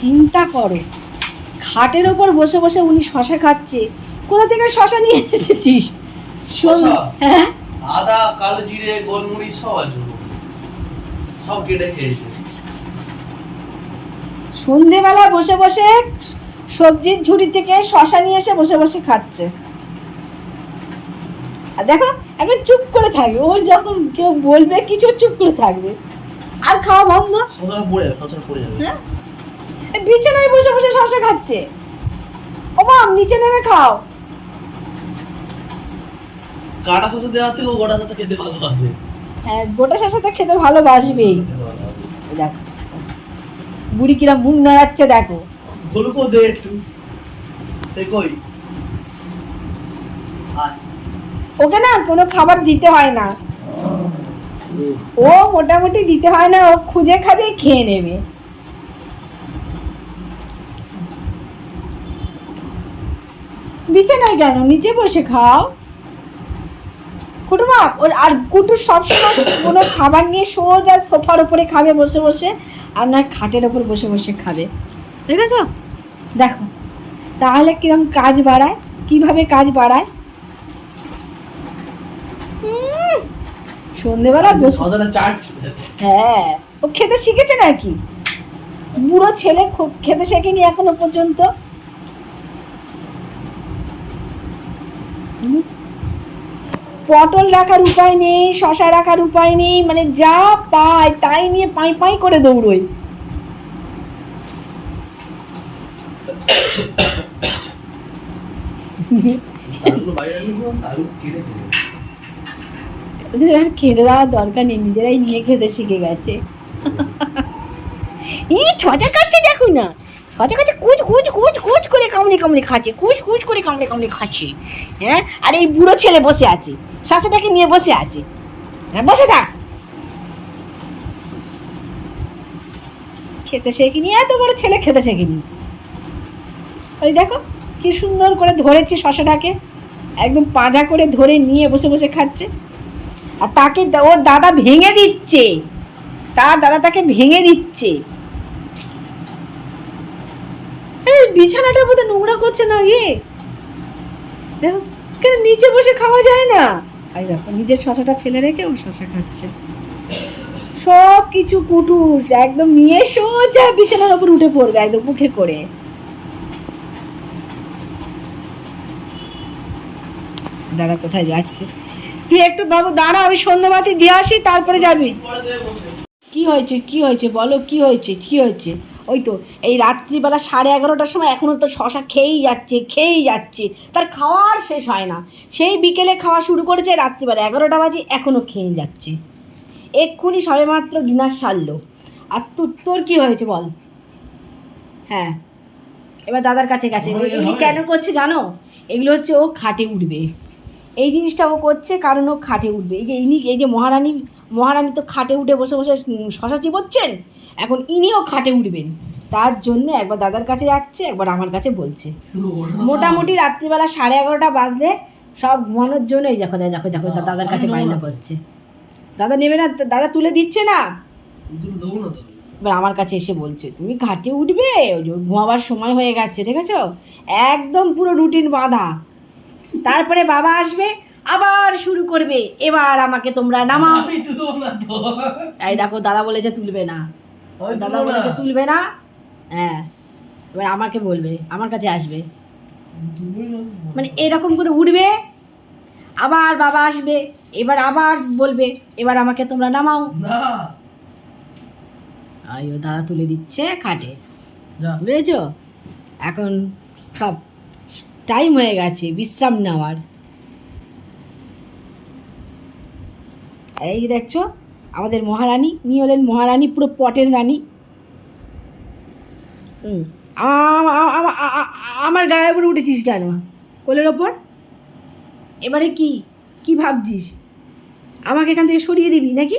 চিন্তা করো। খাটের ওপর বসে বসে উনি শশা খাচ্ছে। কোথা থেকে শশা নিয়ে এসেছিস? হ্যাঁ? আদা কালো জিরে গোলমরিচ সব আছে। সব কেটে খেয়েছে সন্ধেবেলা বসে বসে সবজির ঝুড়ি থেকে শশা নিয়ে এসে বসে বসে খাচ্ছে। আর দেখো এখন চুপ করে থাকবে। ও যখন কেউ বলবে কিছু চুপ করে থাকবে। আর খাওয়া বন্ধ। পড়ে যাবে শশাটা পড়ে যাবে। হ্যাঁ? বিছানায় বসে বসে শশা খাচ্ছে। ও মাম নিচে নেমে খাও। কাটা শশা দেওয়ার থেকে গোটা শশা খেতে ভালো আছে হ্যাঁ গোটা শশা তো খেতে ভালোবাসবেই। দেখো বুড়ি কিরা মুখ নাড়াচ্ছে দেখো। গোলকো দে একটু। সে কই। ওকে না কোনো খাবার দিতে হয় না। ও। মোটামুটি দিতে হয় না ও খুঁজে খাজে খেয়ে নেবে। বিছানায় কেন? নিচে বসে খাও। কুটুমা ওর আর কুটু সবসময় কোনো খাবার নিয়ে সোজা সোফার উপরে খাবে বসে বসে আর না খাটের ওপর বসে বসে খাবে। দেখেছ? দেখো তাহলে কিরম কাজ বাড়ায়? কীভাবে কাজ বাড়ায়? সন্ধেবেলা হ্যাঁ ও খেতে শিখেছে নাকি? বুড়ো ছেলে খুব খেতে শেখেনি এখনও পর্যন্ত। পটল রাখার উপায় নেই শশা রাখার উপায় নেই মানে যা পায় তাই নিয়ে পাই পাই করে আর খেতে দেওয়ার দরকার নেই, নিজেরাই নিয়ে খেতে শিখে গেছে। এই ছটা কাটছে দেখো না। ছটা কাটছে কুচ কুচ কুচ কুচ করে কামড়ে কামড়ে খাচ্ছে, কুচ কুচ করে কামড়ে কামড়ে খাচ্ছে। হ্যাঁ? আর এই বুড়ো ছেলে বসে আছে শাশুটাকে নিয়ে বসে আছে। হ্যাঁ বসে থাক। খেতে শেখিনি, এত বড় ছেলে খেতে শেখিনি। ওই দেখো, কি সুন্দর করে ধরেছে শশাটাকে। একদম পাঁজা করে ধরে নিয়ে বসে বসে খাচ্ছে। আর তাকে ওর দাদা ভেঙে দিচ্ছে। তার দাদা তাকে ভেঙে দিচ্ছে এই বিছানাটা বোধহয় নোংরা করছে না ইয়ে দেখো কেন নিচে বসে খাওয়া যায় না? আর দেখো নিজের শশাটা ফেলে রেখে ও শশা খাচ্ছে। সব কিছু কুটুস একদম নিয়ে সোজা বিছানার উপর উঠে পড়বে একদম মুখে করে। দাদা কোথায় যাচ্ছে? তুই একটু বাবু দাঁড়া আমি সন্ধ্যাবাতি দিয়ে আসি তারপরে যাবি। কি হয়েছে কি হয়েছে? বলো কি হয়েছে কি হয়েছে? ওই তো এই রাত্রিবেলা সাড়ে এগারোটার সময় এখনও তো শশা খেয়েই যাচ্ছে খেয়েই যাচ্ছে। তার খাওয়ার শেষ হয় না। সেই বিকেলে খাওয়া শুরু করেছে রাত্রিবেলা এগারোটা বাজে এখনও খেয়ে যাচ্ছে। এক্ষুনি সবেমাত্র ডিনার সারলো। আর তোর তোর কি হয়েছে বল? হ্যাঁ। এবার দাদার কাছে গেছে। এগুলি কেন করছে জানো? এগুলো হচ্ছে ও খাটে উঠবে। এই জিনিসটা ও করছে কারণ ও খাটে উঠবে। এই যে ইনি এই যে মহারানী মহারানী তো খাটে উঠে বসে বসে শশা চিবোচ্ছেন? এখন ইনিও খাটে উঠবেন। তার জন্য একবার দাদার কাছে যাচ্ছে একবার আমার কাছে বলছে। মোটামুটি রাত্রিবেলা সাড়ে এগারোটা বাজলে সব ঘুমানোর জন্য এই দেখো দেখো দেখো দাদার কাছে বায়না করছে। দাদা নেবে না দাদা তুলে দিচ্ছে না। এবার আমার কাছে এসে বলছে তুমি ঘাটে উঠবে? ঘুমাবার সময় হয়ে গেছে দেখেছ? একদম পুরো রুটিন বাঁধা। তারপরে বাবা আসবে আবার শুরু করবে। এবার আমাকে তোমরা নামাও। এই দেখো দাদা বলেছে তুলবে না। দাদা বলেছে তুলবে না। হ্যাঁ এবার আমাকে বলবে আমার কাছে আসবে। মানে এরকম করে উঠবে আবার বাবা আসবে এবার আবার বলবে এবার আমাকে তোমরা নামাও। না। আইও দাদা তুলে দিচ্ছে খাটে। বুঝেছ? এখন সব টাইম হয়ে গেছে বিশ্রাম নেওয়ার। এই দেখছ আমাদের মহারানী ইনি হলেন মহারানী, পুরো পটের রানী। হুম আমার গায়ের উপরে উঠেছিস কেন? কোলের ওপর? এবারে কি কি ভাবছিস? আমাকে এখান থেকে সরিয়ে দিবি নাকি?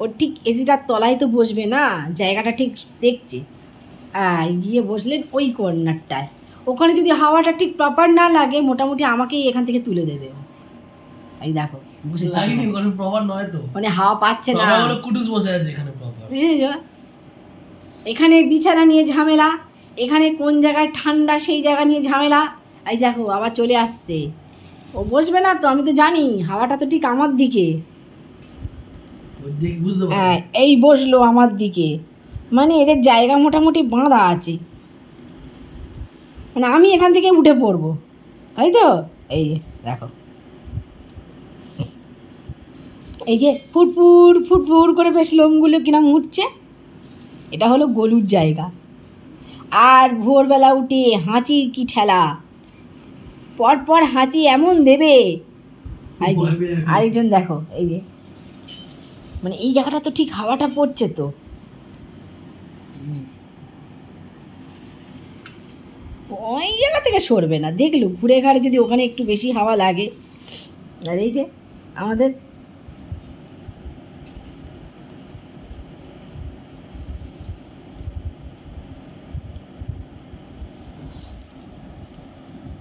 ওর ঠিক এসিটার তলায় তো বসবে না, জায়গাটা ঠিক দেখছে। আর গিয়ে বসলেন ওই কর্নারটায়। ওখানে যদি হাওয়াটা ঠিক প্রপার না লাগে, মোটামুটি আমাকেই এখান থেকে তুলে দেবে। এই দেখো। লাগেনি ওখানে প্রপার নয় তো। মানে হাওয়া পাচ্ছে না। প্রপার হলো কুটুস বসে আছে এখানে প্রপার বুঝেছ? এখানে বিছানা নিয়ে ঝামেলা এখানে কোন জায়গায় ঠান্ডা সেই জায়গা নিয়ে ঝামেলা। এই দেখো আবার চলে আসছে। ও বসবে না তো আমি তো জানি হাওয়াটা তো ঠিক আমার দিকে। হ্যাঁ এই বসল আমার দিকে। মানে এদের জায়গা মোটামুটি বাঁধা আছে। মানে আমি এখান থেকে উঠে পড়ব। তাই তো? এই দেখো। এই যে ফুটফুট ফুটফুট করে বেশ লোমগুলো কিরম উঠছে এটা হলো গলুর জায়গা। আর ভোরবেলা উঠে হাঁচি কি ঠেলা? পর পর হাঁচি এমন দেবে। আরেকজন দেখো এই যে। মানে এই জায়গাটা তো ঠিক হাওয়াটা পড়ছে তো। ওই জায়গা থেকে সরবে না। দেখল ঘুরে ঘাড়ে যদি ওখানে একটু বেশি হাওয়া লাগে। আর এই যে আমাদের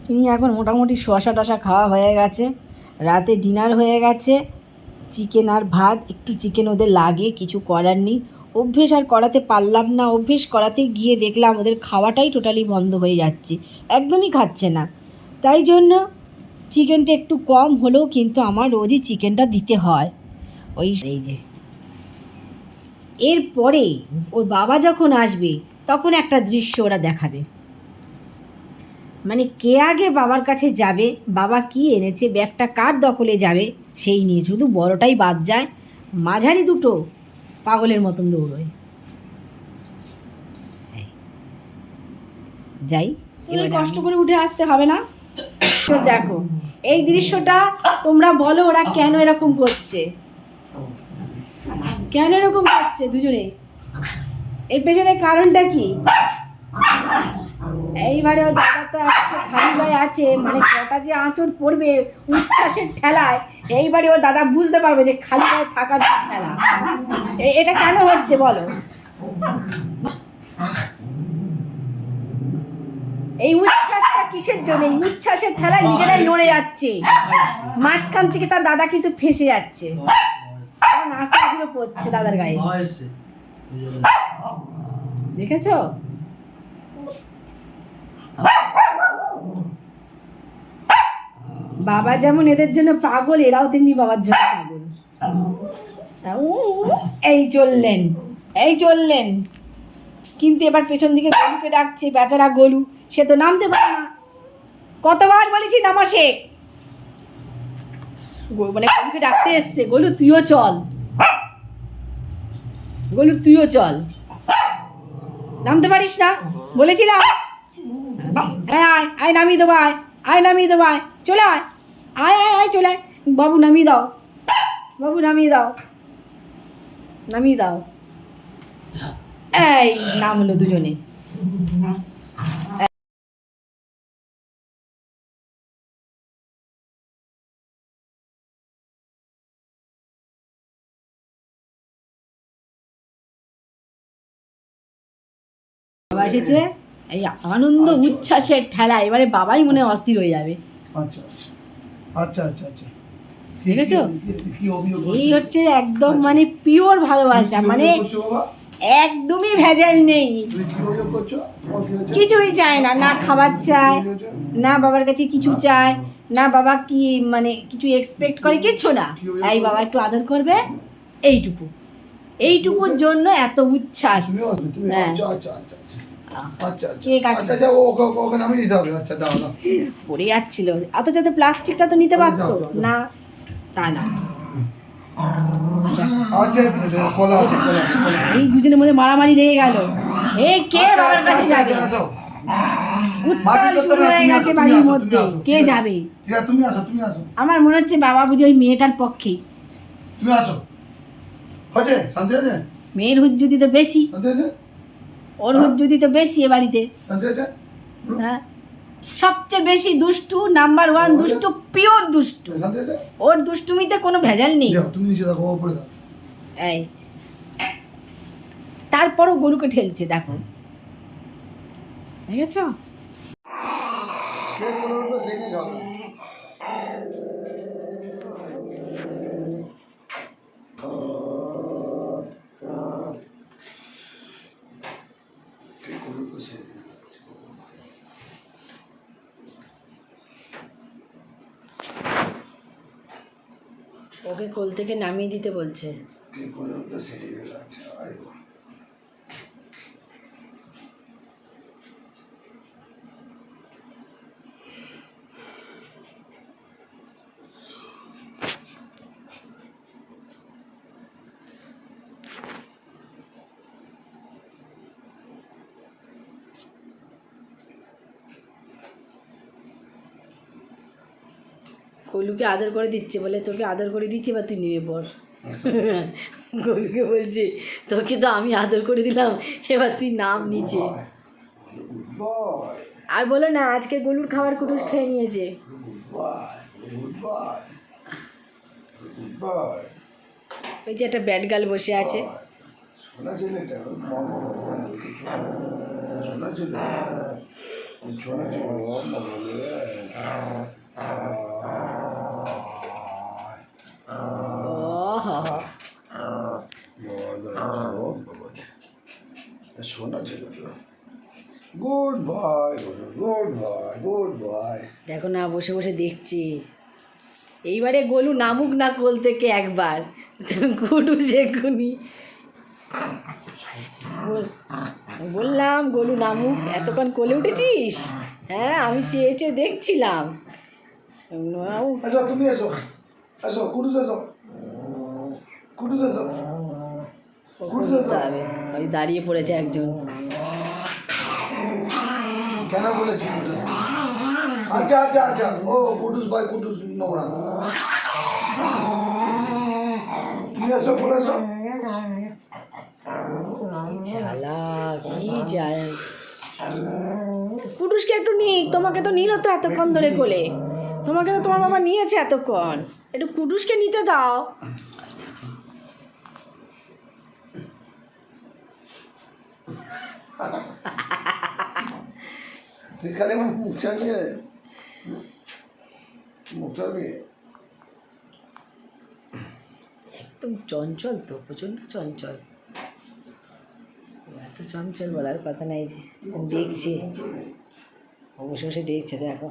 তিনি এখন মোটামুটি শশা টশা খাওয়া হয়ে গেছে। রাতে ডিনার হয়ে গেছে। চিকেন আর ভাত, একটু চিকেন ওদের লাগে, কিছু করার নেই। অভ্যেস আর করাতে পারলাম না। অভ্যেস করাতে গিয়ে দেখলাম ওদের খাওয়াটাই টোটালি বন্ধ হয়ে যাচ্ছে। একদমই খাচ্ছে না। তাই জন্য চিকেনটা একটু কম হলেও কিন্তু আমার রোজই চিকেনটা দিতে হয়। ওই এই যে। এরপরে ওর বাবা যখন আসবে, তখন একটা দৃশ্য ওরা দেখাবে। মানে কে আগে বাবার কাছে যাবে বাবা কি এনেছে ব্যাগটা কার দখলে যাবে সেই নিয়ে শুধু বড়টাই বাদ যায় মাঝারি দুটো পাগলের মতন দৌড়োয়। যাই এবার কষ্ট করে উঠে আসতে হবে না? তো দেখো এই দৃশ্যটা তোমরা বলো ওরা কেন এরকম করছে। কেন এরকম করছে দুজনে এর পেছনে কারণটা কি? এইবারে ও দাদা তো আজকে খালি গায়ে আছে মানে কটা যে আঁচড় পড়বে উচ্ছ্বাসের ঠেলায় এইবারে ও দাদা বুঝতে পারবে যে খালি গায়ে থাকার ঠেলা। এটা কেন হচ্ছে বলো? এই উচ্ছ্বাসটা কিসের জন্য? এই উচ্ছ্বাসের ঠেলায় নিজেরাই লড়ে যাচ্ছে। মাঝখান থেকে তার দাদা কিন্তু ফেসে যাচ্ছে। আঁচড়গুলো পড়ছে দাদার গায়ে। দেখেছ? বাবা যেমন এদের জন্য পাগল, এরাও তেমনি বাবার জন্য পাগল। এই চললেন এই চললেন। কিন্তু এবার পেছন দিকে গলুকে ডাকছে, বেচারা গলু সে তো নামতে পারে না। কতবার বলেছি, নামা সে। মানে গলুকে ডাকতে এসছে গলু তুইও চল। গলু তুইও চল। নামতে পারিস না, বলেছিলাম। আয় আয় আয়, নামিয়ে দেবো, আয় আয়, নামিয়ে দেবো, আয়। চলে আয় আয় আয় আয়, চলে আয়। বাবু, নামিয়ে দাও। বাবু, নামিয়ে দাও। নামিয়ে দাও। এই, নাম হলো দুজনে। এসেছে? এই আনন্দ উচ্ছ্বাসের ঠেলা এবারে বাবাই মনে হয় অস্থির হয়ে যাবে। আচ্ছা আচ্ছা। আচ্ছা আচ্ছা আচ্ছা। এই হচ্ছে একদম মানে পিওর ভালোবাসা মানে? একদমই ভেজাল নেই? কিছুই চায় না না খাবার চায় না বাবার কাছে কিছু চায় না বাবা কি মানে কিছু এক্সপেক্ট করে কিচ্ছু না। এই বাবা একটু আদর করবে এইটুকু। এইটুকুর জন্য এত উচ্ছ্বাস। হ্যাঁ। আচ্ছা আচ্ছা আচ্ছা। আচ্ছা আচ্ছা আচ্ছা কে কাকে? আচ্ছা আচ্ছা ও- ওকে ওকে- ওকে নামিয়ে দিতে হবে। আচ্ছা দাও দাও পড়ে যাচ্ছিল। অথচ তো প্লাস্টিকটা তো নিতে পারতো। যাও, যাও, যাও। না তা না। আচ্ছা আচ্ছা। এই দুজনের মধ্যে মারামারি লেগে গেল। কে আচ্ছা, বাবার আচ্ছা, কাছে আচ্ছা, যাবে উত্তাল শুরু হয়ে গেছে বাড়ির মধ্যে। কে যাবে? তুমি আসো তুমি আসো। আমার মনে হচ্ছে বাবা বুঝি ওই মেয়েটার পক্ষে। তুমি আসো। হয়েছে? শান্তি আছে? মেয়ের তো বেশি। শান্তি আছে? ওর হুজ্জুদি তো বেশি এ বাড়িতে। আছে হুম? হ্যাঁ। সবচেয়ে বেশি দুষ্টু নাম্বার ওয়ান দুষ্টু পিওর দুষ্টু। ওর দুষ্টুমিতে কোনো ভেজাল নেই। এই। তারপরও গরুকে ঠেলছে দেখো। দেখেছ? কে বলে উঠবে সেই নিয়ে ঝগড়া গরুকে ছেড়ে দিতে বলছে। ওকে কোল থেকে নামিয়ে দিতে বলছে। কলুকে আদর করে দিচ্ছে বলে তোকে আদর করে দিচ্ছি এবার তুই নেমে পড়। কলুকে বলছে তোকে তো আমি আদর করে দিলাম এবার তুই নাম নিচে। আর বলো না আজকে গলুর খাবার কুটুস খেয়ে নিয়েছে। ওই যে একটা ব্যাট গাল বসে আছে। শোনা গুড গুড গুড দেখো না, বসে বসে দেখছি। এইবারে গলু নামুক না কোল থেকে একবার। এক্ষুনি বল- বললাম গলু নামুক, এতক্ষণ কোলে উঠেছিস? হ্যাঁ আমি চেয়ে চেয়ে দেখছিলাম। আসো তুমি এসো আসো কুটুস এসো কুটুস কুটুস যাবে। ওই দাঁড়িয়ে পড়েছে একজন কেন বলেছি কুটুস আচ্ছা আচ্ছা আচ্ছা ও কুটুস ভাই কুটুস নোংরা তুমি এসো বলে জ্বালা কি যায় কুটুসকে একটু নিক তোমাকে তো নিল তো এতক্ষণ ধরে কোলে তোমাকে তো তোমার বাবা নিয়েছে এতক্ষণ। একটু কুটুসকে নিতে দাও। একদম চঞ্চল তো প্রচণ্ড চঞ্চল। এত চঞ্চল বলার কথা নাই যে দেখছি। বসে বসে দেখছে দেখো দেখো।